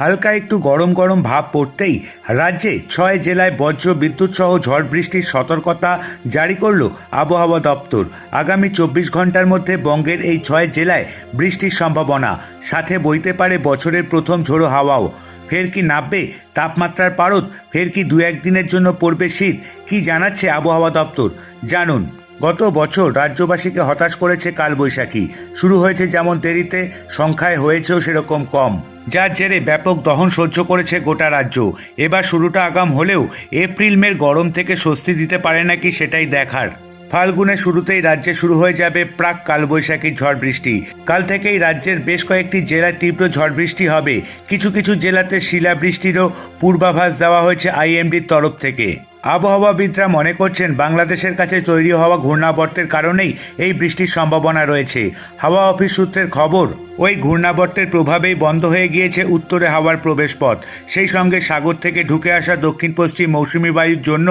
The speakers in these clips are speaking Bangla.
হালকা একটু গরম গরম ভাব পড়তেই রাজ্যে ছয় জেলায় বজ্র বিদ্যুৎ সহ ঝড় বৃষ্টির সতর্কতা জারি করল আবহাওয়া দপ্তর। আগামী চব্বিশ ঘণ্টার মধ্যে বঙ্গের এই ছয় জেলায় বৃষ্টির সম্ভাবনা। সাথে বইতে পারে বছরের প্রথম ঝোড়ো হাওয়াও। ফের কি নামবে তাপমাত্রার পারদ? ফের কি দু একদিনের জন্য পড়বে শীত? কি জানাচ্ছে আবহাওয়া দপ্তর? জানুন। গত বছর রাজ্যবাসীকে হতাশ করেছে কালবৈশাখী। শুরু হয়েছে যেমন দেরিতে, সংখ্যায় হয়েছেও সেরকম কম। যার জেরে ব্যাপক দহন সহ্য করেছে গোটা রাজ্য। এবার শুরুটা আগাম হলেও এপ্রিল মের গরম থেকে স্বস্তি দিতে পারে নাকি সেটাই দেখার। ফাল্গুনের শুরুতেই রাজ্যে শুরু হয়ে যাবে প্রাক কালবৈশাখী ঝড় বৃষ্টি। কাল থেকেই রাজ্যের বেশ কয়েকটি জেলায় তীব্র ঝড় বৃষ্টি হবে। কিছু কিছু জেলাতে শিলাবৃষ্টিরও পূর্বাভাস দেওয়া হয়েছে আইএমডির তরফ থেকে। আবহাওয়াবিদরা মনে করছেন বাংলাদেশের কাছে তৈরি হওয়া ঘূর্ণাবর্তের কারণেই এই বৃষ্টির সম্ভাবনা রয়েছে। হাওয়া অফিস সূত্রের খবর, ওই ঘূর্ণাবর্তের প্রভাবেই বন্ধ হয়ে গিয়েছে উত্তরে হাওয়ার প্রবেশপথ। সেই সঙ্গে সাগর থেকে ঢুকে আসা দক্ষিণ পশ্চিম মৌসুমি বায়ুর জন্য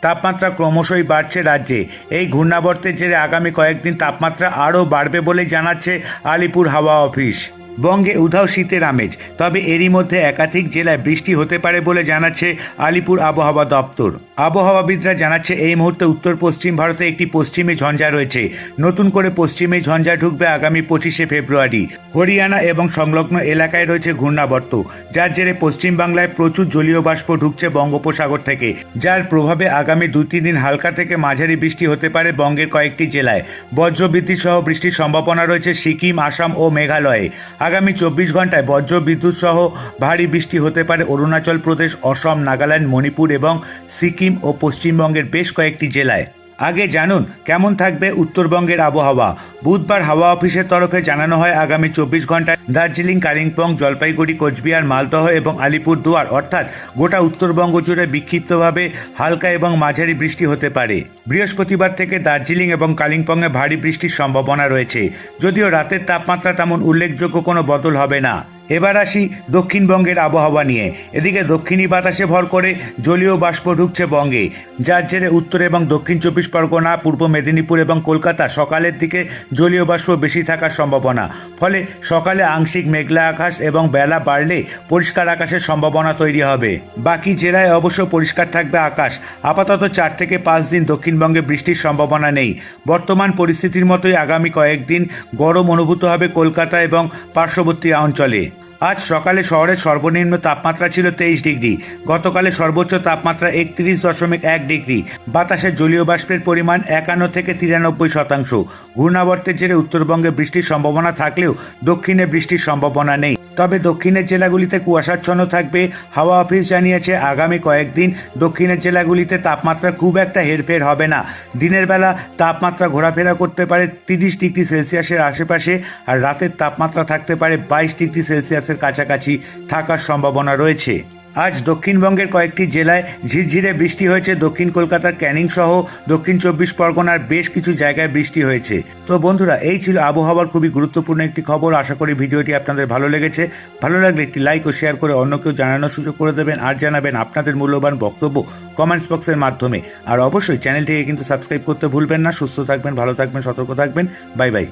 তাপমাত্রা ক্রমশই বাড়ছে রাজ্যে। এই ঘূর্ণাবর্তের জেরে আগামী কয়েকদিন তাপমাত্রা আরও বাড়বে বলে জানাচ্ছে আলিপুর হাওয়া অফিস। বঙ্গে উধাও শীতের আমেজ। তবে এরই মধ্যে একাধিক জেলায় বৃষ্টি হতে পারে বলে জানাচ্ছে আলিপুর আবহাওয়া দপ্তর। আবহাওয়াবিদরা জানাচ্ছে, এই মুহূর্তে উত্তর পশ্চিম ভারতে একটি পশ্চিমী ঝঞ্ঝা রয়েছে। নতুন করে পশ্চিমে ঝঞ্ঝা ঢুকবে আগামী পঁচিশে ফেব্রুয়ারি। হরিয়ানা এবং সংলগ্ন এলাকায় রয়েছে ঘূর্ণাবর্ত, যার জেরে পশ্চিমবাংলায় প্রচুর জলীয় বাষ্প ঢুকছে বঙ্গোপসাগর থেকে, যার প্রভাবে আগামী দুই তিন দিন হালকা থেকে মাঝারি বৃষ্টি হতে পারে বঙ্গের কয়েকটি জেলায়। বজ্রবিদ্যুৎ সহ বৃষ্টির সম্ভাবনা রয়েছে সিকিম, আসাম ও মেঘালয়ে। আগামী চব্বিশ ঘন্টায় বজ্র, বিদ্যুৎ সহ ভারী বৃষ্টি হতে পারে অরুণাচল প্রদেশ, অসম, নাগাল্যান্ড, মণিপুর এবং সিকিম ও পশ্চিমবঙ্গের বেশ কয়েকটি জেলায়। আগে জানুন কেমন থাকবে উত্তরবঙ্গের আবহাওয়া। বুধবার হাওয়া অফিসের তরফে জানানো হয় আগামী চব্বিশ ঘন্টায় দার্জিলিং, কালিম্পং, জলপাইগুড়ি, কোচবিহার, মালদহ এবং আলিপুর দুয়ার অর্থাৎ গোটা উত্তরবঙ্গ জুড়ে বিক্ষিপ্তভাবে হালকা এবং মাঝারি বৃষ্টি হতে পারে। বৃহস্পতিবার থেকে দার্জিলিং এবং কালিম্পংয়ে ভারী বৃষ্টির সম্ভাবনা রয়েছে। যদিও রাতের তাপমাত্রা তেমন উল্লেখযোগ্য কোনো বদল হবে না। এবার আসি দক্ষিণবঙ্গের আবহাওয়া নিয়ে। এদিকে দক্ষিণী বাতাসে ভর করে জলীয় বাষ্প ঢুকছে বঙ্গে। যার জেরে উত্তর এবং দক্ষিণ চব্বিশ পরগনা, পূর্ব মেদিনীপুর এবং কলকাতা সকালের দিকে জলীয় বাষ্প বেশি থাকার সম্ভাবনা। ফলে সকালে আংশিক মেঘলা আকাশ এবং বেলা বাড়লে পরিষ্কার আকাশের সম্ভাবনা তৈরি হবে। বাকি জেলায় অবশ্য পরিষ্কার থাকবে আকাশ। আপাতত চার থেকে পাঁচ দিন দক্ষিণবঙ্গে বৃষ্টির সম্ভাবনা নেই। বর্তমান পরিস্থিতির মতোই আগামী কয়েকদিন গরম অনুভূত হবে কলকাতা এবং পার্শ্ববর্তী অঞ্চলে। আজ সকালে শহরের সর্বনিম্ন তাপমাত্রা ছিল তেইশ ডিগ্রি। গতকালে সর্বোচ্চ তাপমাত্রা একত্রিশ দশমিক এক ডিগ্রি। বাতাসের জলীয় বাষ্পের পরিমাণ একান্ন থেকে তিরানব্বই শতাংশ। ঘূর্ণাবর্তের জেরে উত্তরবঙ্গে বৃষ্টির সম্ভাবনা থাকলেও দক্ষিণে বৃষ্টির সম্ভাবনা নেই। তবে দক্ষিণের জেলাগুলিতে কুয়াশাচ্ছন্ন থাকবে। হাওয়া অফিস জানিয়েছে, আগামী কয়েকদিন দক্ষিণের জেলাগুলিতে তাপমাত্রা খুব একটা হেরফের হবে না। দিনের বেলা তাপমাত্রা ঘোরাফেরা করতে পারে তিরিশ ডিগ্রি সেলসিয়াসের আশেপাশে আর রাতের তাপমাত্রা থাকতে পারে বাইশ ডিগ্রি সেলসিয়াসের কাছাকাছি থাকার সম্ভাবনা রয়েছে। আজ দক্ষিণবঙ্গের কয়েকটি জেলায় ঝিরঝিরে বৃষ্টি হয়েছে। দক্ষিণ কলকাতার ক্যানিং সহ দক্ষিণ চব্বিশ পরগনার বেশ কিছু জায়গায় বৃষ্টি হয়েছে। তো বন্ধুরা, এই ছিল আবহাওয়ার খুবই গুরুত্বপূর্ণ একটি খবর। আশা করি ভিডিওটি আপনাদের ভালো লেগেছে। ভালো লাগলে একটি লাইক ও শেয়ার করে অন্য কেউ জানানোর সুযোগ করে দেবেন আর জানাবেন আপনাদের মূল্যবান বক্তব্য কমেন্টস বক্সের মাধ্যমে। আর অবশ্যই চ্যানেলটিকে কিন্তু সাবস্ক্রাইব করতে ভুলবেন না। সুস্থ থাকবেন, ভালো থাকবেন, সতর্ক থাকবেন। Bye bye.